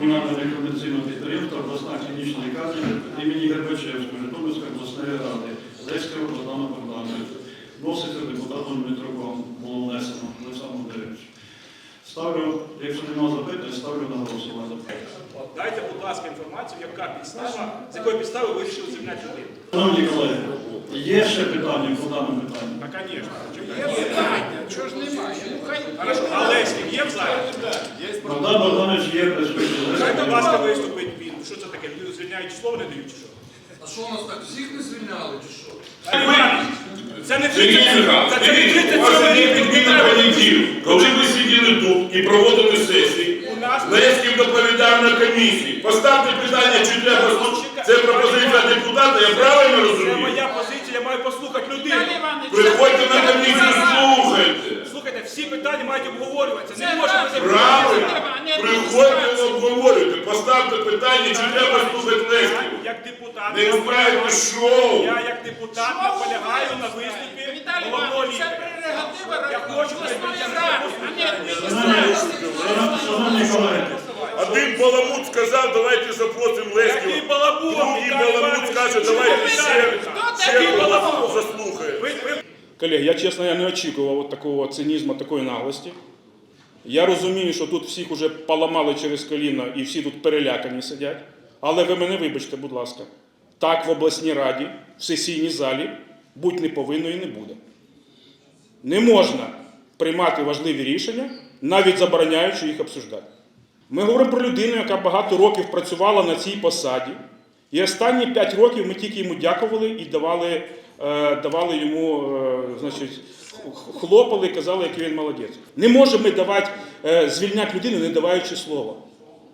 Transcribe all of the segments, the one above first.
комунального некомерційного підприємства обласна клінічна лікарня імені Гербачевського Житомирської обласної ради Леського Богдана Богдановича. Вноситься депутатом Дмитруком, було внесено Олександр Володимирович. Ставлю, якщо немає запитань, ставлю на голосування. От, Ласка, інформацію, яка підстава, з якої підстави вирішили звільняти людей. Шановні колеги, є ще питання по даному питанню? Та, звісно. Є питання, чого ж немає? Ну, хай Хорошо, а Леськів є в залі? Богдан Богданович є присутній. Хай, будь ласка, виступить він. Що це таке? Люди звільняють слово не дають чи що? А що у нас так? Всіх не звільняли чи що? Це не Сергій 30, Михайлович, це, це не дивіться, 30 у вас є чоловік. відміна понеділок. Коли ви сиділи тут і проводили сесії, Леськів доповідав на комісії. Поставте питання, чи треба слухати. Це пропозиція депутата, я правильно розумію? це моя позиція, я маю послухати людину. Приходьте на комісію, слухайте. Слухайте, всі питання мають обговорюватися. Не можна без Правильно. Приходьте, обговорюйте. Поставте питання, чи треба слухати Леськів. Як депутат, Не устраивайте шоу. я як депутат наполягаю на виступі головного лікаря. Я хочу Шановні- Шановні колеги, Один баламут сказав, давайте запросимо Леськів. Який балабун? Другий Віталій баламут Іванович, каже, давайте ще, питаєте? ще балабун? заслухаємо. Ви, ви Колеги, я чесно я не очікував от такого цинізму, такої наглості. Я розумію, що тут всіх уже поламали через коліна і всі тут перелякані сидять. Але ви мене вибачте, будь ласка. Так в обласній раді, в сесійній залі будь не повинно і не буде. Не можна приймати важливі рішення, навіть забороняючи їх обсуждати. Ми говоримо про людину, яка багато років працювала на цій посаді. І останні 5 років ми тільки йому дякували і давали, е, давали йому, е, значить, хлопали, казали, який він молодець. Не можемо давати, е, звільняти людину, не даваючи слова.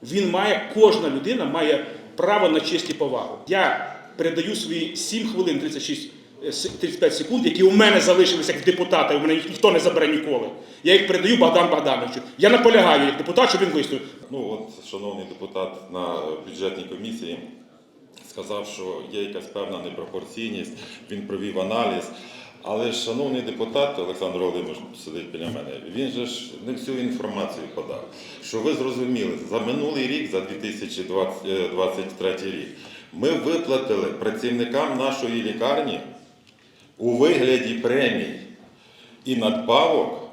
Він має, кожна людина має право на честь і повагу. Я передаю свої 7 хвилин 36, е, с- 35 секунд, які у мене залишилися як депутата, і у мене їх ніхто не забере ніколи. Я їх передаю Богдану Богдановичу. Я наполягаю як депутат, щоб він виступив. Ну от шановний депутат на бюджетній комісії сказав, що є якась певна непропорційність, він провів аналіз. Але шановний депутат Олександр Володимирович сидить біля мене, він же ж не всю інформацію подав. Що ви зрозуміли, за минулий рік, за 2023 рік, ми виплатили працівникам нашої лікарні у вигляді премій і надбавок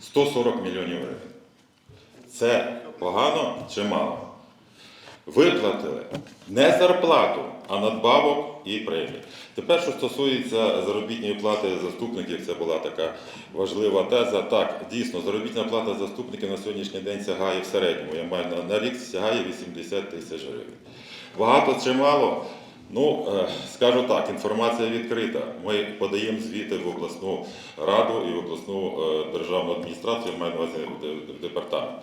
140 мільйонів гривень. Це погано чи мало? Виплатили не зарплату, а надбавок і премії. Тепер, що стосується заробітної плати заступників, це була така важлива теза. Так, дійсно, заробітна плата заступників на сьогоднішній день сягає в середньому. Я маю на, рік сягає 80 тисяч гривень. Багато чи мало? Ну, е, скажу так, інформація відкрита. Ми подаємо звіти в обласну раду і в обласну е, державну адміністрацію, маю на увазі в департамент.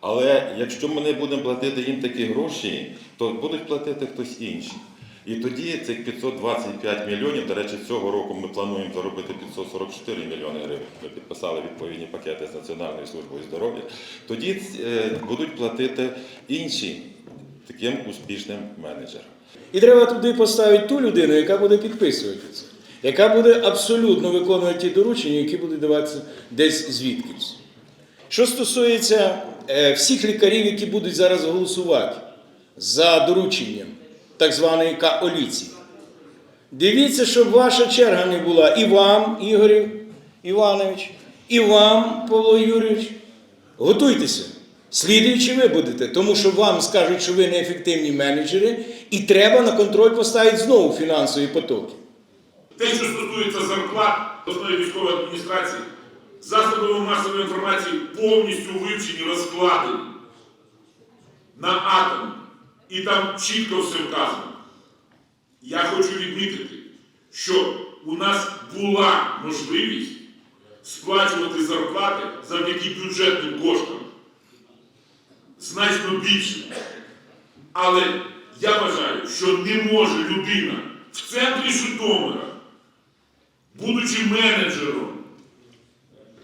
Але якщо ми не будемо платити їм такі гроші, то будуть платити хтось інший. І тоді цих 525 мільйонів, до речі, цього року ми плануємо заробити 544 мільйони гривень. Ми підписали відповідні пакети з Національною службою здоров'я. Тоді е, будуть платити інші таким успішним менеджерам. І треба туди поставити ту людину, яка буде підписувати це, яка буде абсолютно виконувати ті доручення, які будуть даватися десь звідкись. Що стосується е, всіх лікарів, які будуть зараз голосувати за дорученням так званої коаліції, дивіться, щоб ваша черга не була і вам, Ігор Іванович, і вам, Павло Юрійович. Готуйтеся. Слідуючи ви будете, тому що вам скажуть, що ви неефективні менеджери, і треба на контроль поставити знову фінансові потоки. Те, що стосується зарплат обласної військової адміністрації, засобами масової інформації повністю вивчені, розкладені на атом. І там чітко все вказано. Я хочу відмітити, що у нас була можливість сплачувати зарплати завдяки бюджетним коштам значно більше. Але я вважаю, що не може людина в центрі Житомира, будучи менеджером,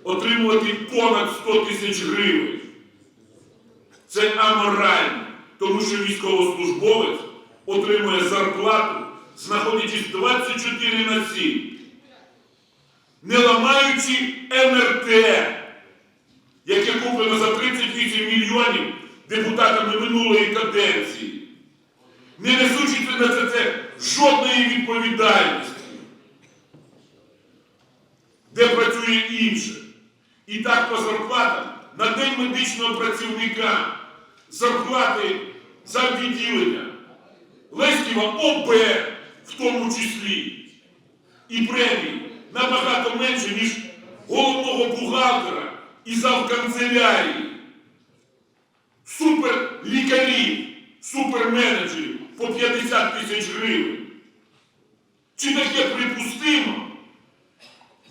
отримувати понад 100 тисяч гривень. Це аморально, тому що військовослужбовець отримує зарплату, знаходячись 24 на 7, не ламаючи МРТ, яке куплено за 38 мільйонів депутатами минулої каденції, не несучи на це, це жодної відповідальності, де працює інше. І так по зарплатам на день медичного працівника зарплати за відділення Леськіва ОБ в тому числі. І премії набагато менше, ніж головного бухгалтера і завканцелярії. Суперлікарів, суперменеджерів по 50 тисяч гривень. Чи таке припустимо?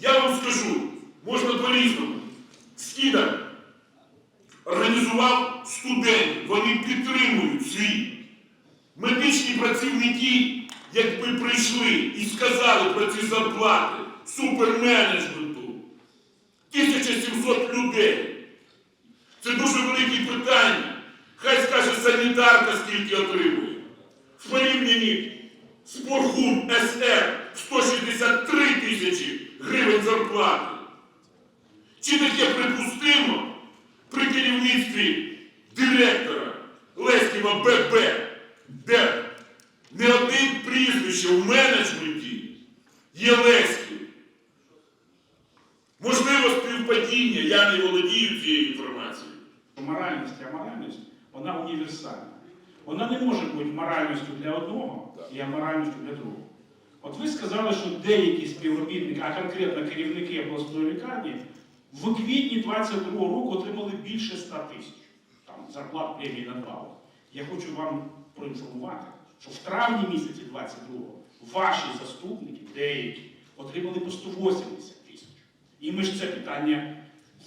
Я вам скажу, можна по-різному. Скіда організував студентів, вони підтримують свій. Медичні працівники, якби прийшли і сказали про ці зарплати суперменеджменту, 1700 людей. Дуже великі питання. Хай скаже санітарка, скільки отримує. В порівнянні з Боргун СР 163 тисячі гривень зарплати. Чи таке припустимо при керівництві директора Леськіва ББ, де не один прізвище в менеджменті є Леськів? Можливо, співпадіння, я не володію цією. Моральність вона універсальна. Вона не може бути моральністю для одного і аморальністю для другого. От ви сказали, що деякі співробітники, а конкретно керівники обласної лікарні, в квітні 22 року отримали більше 100 тисяч там, зарплат премії надбавок. Я хочу вам проінформувати, що в травні місяці 22-го ваші заступники, деякі, отримали по 180 тисяч. І ми ж це питання,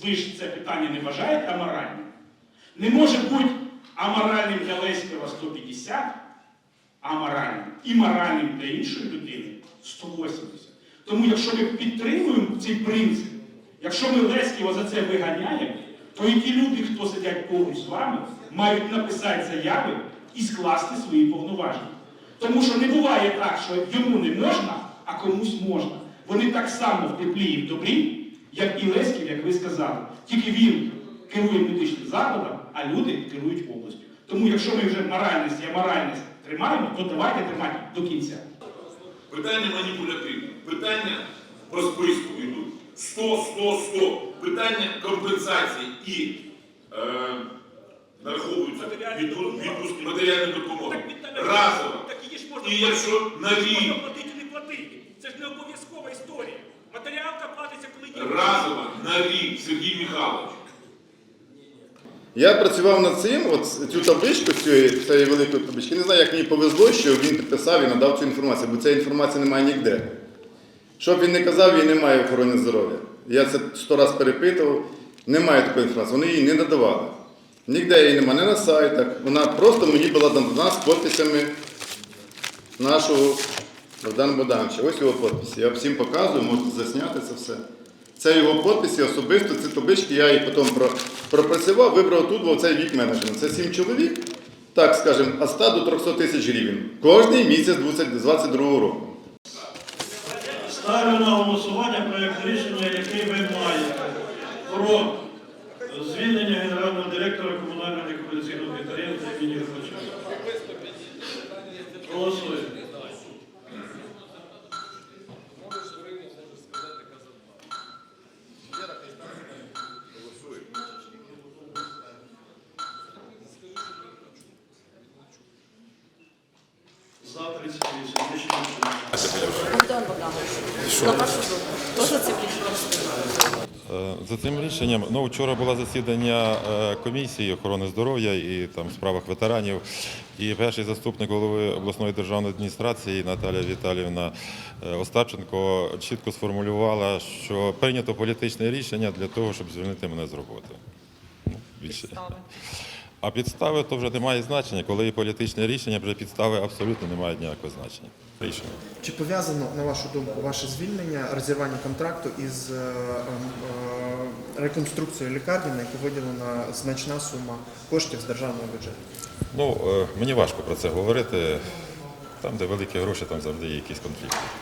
ви ж це питання не вважаєте аморальним? Не може бути аморальним для Леськова 150, аморальним і моральним для іншої людини 180. Тому якщо ми підтримуємо цей принцип, якщо ми Леськова за це виганяємо, то і ті люди, хто сидять поруч з вами, мають написати заяви і скласти свої повноваження. Тому що не буває так, що йому не можна, а комусь можна. Вони так само в теплі і в добрі, як і Леськів, як ви сказали. Тільки він керує медичним закладом, а люди керують областю. Тому якщо ми вже моральність і аморальність тримаємо, то давайте тримати до кінця. Питання маніпулятивне. Питання по списку йдуть. 100, 100, 100. Питання компенсації і е, нараховуються відпу- відпуск матеріальної допомоги. Разово. Так її ж можна І якщо на рік платити не платити. Це ж не обов'язкова історія. Матеріалка платиться, коли є. разово на рік, Сергій Михайлович. Я працював над цим, от цю табличку цієї, цієї великої таблички. Не знаю, як мені повезло, що він підписав і надав цю інформацію, бо цієї інформації немає ніде. Що б він не казав, її немає в охороні здоров'я. Я це сто раз перепитував, немає такої інформації, вони її не надавали. Ніде її немає, не на сайтах. Вона просто мені була дана з підписями нашого Богдана Богдановича. Ось його підписи. Я всім показую, можете засняти це все. Це його підписи особисто, ці таблички, я їх потім пропрацював, вибрав тут, бо цей вік менеджмент. Це сім чоловік, так скажемо, від 100 до 300 тисяч гривень. Кожний місяць 22 року. Ставлю на голосування проєкт рішення, який ви маєте про звільнення генерального директора комунального некомерційного підприємства імені Горбачова. Голосуємо. За 38. Рішення прийнято. Богдан Богданович, на вашу думку, теж це підтримує? Е, За цим рішенням, ну вчора було засідання е, комісії охорони здоров'я і там справах ветеранів. І перший заступник голови обласної державної адміністрації Наталія Віталіївна е, Остапченко чітко сформулювала, що прийнято політичне рішення для того, щоб звільнити мене з роботи. Ну, більше. А підстави то вже не має значення. Коли є політичне рішення, вже підстави абсолютно не мають ніякого значення. Рішення. Чи пов'язано, на вашу думку, ваше звільнення, розірвання контракту із е, е, реконструкцією лікарні, на яку виділена значна сума коштів з державного бюджету? Ну, е, мені важко про це говорити. Там, де великі гроші, там завжди є якісь конфлікти.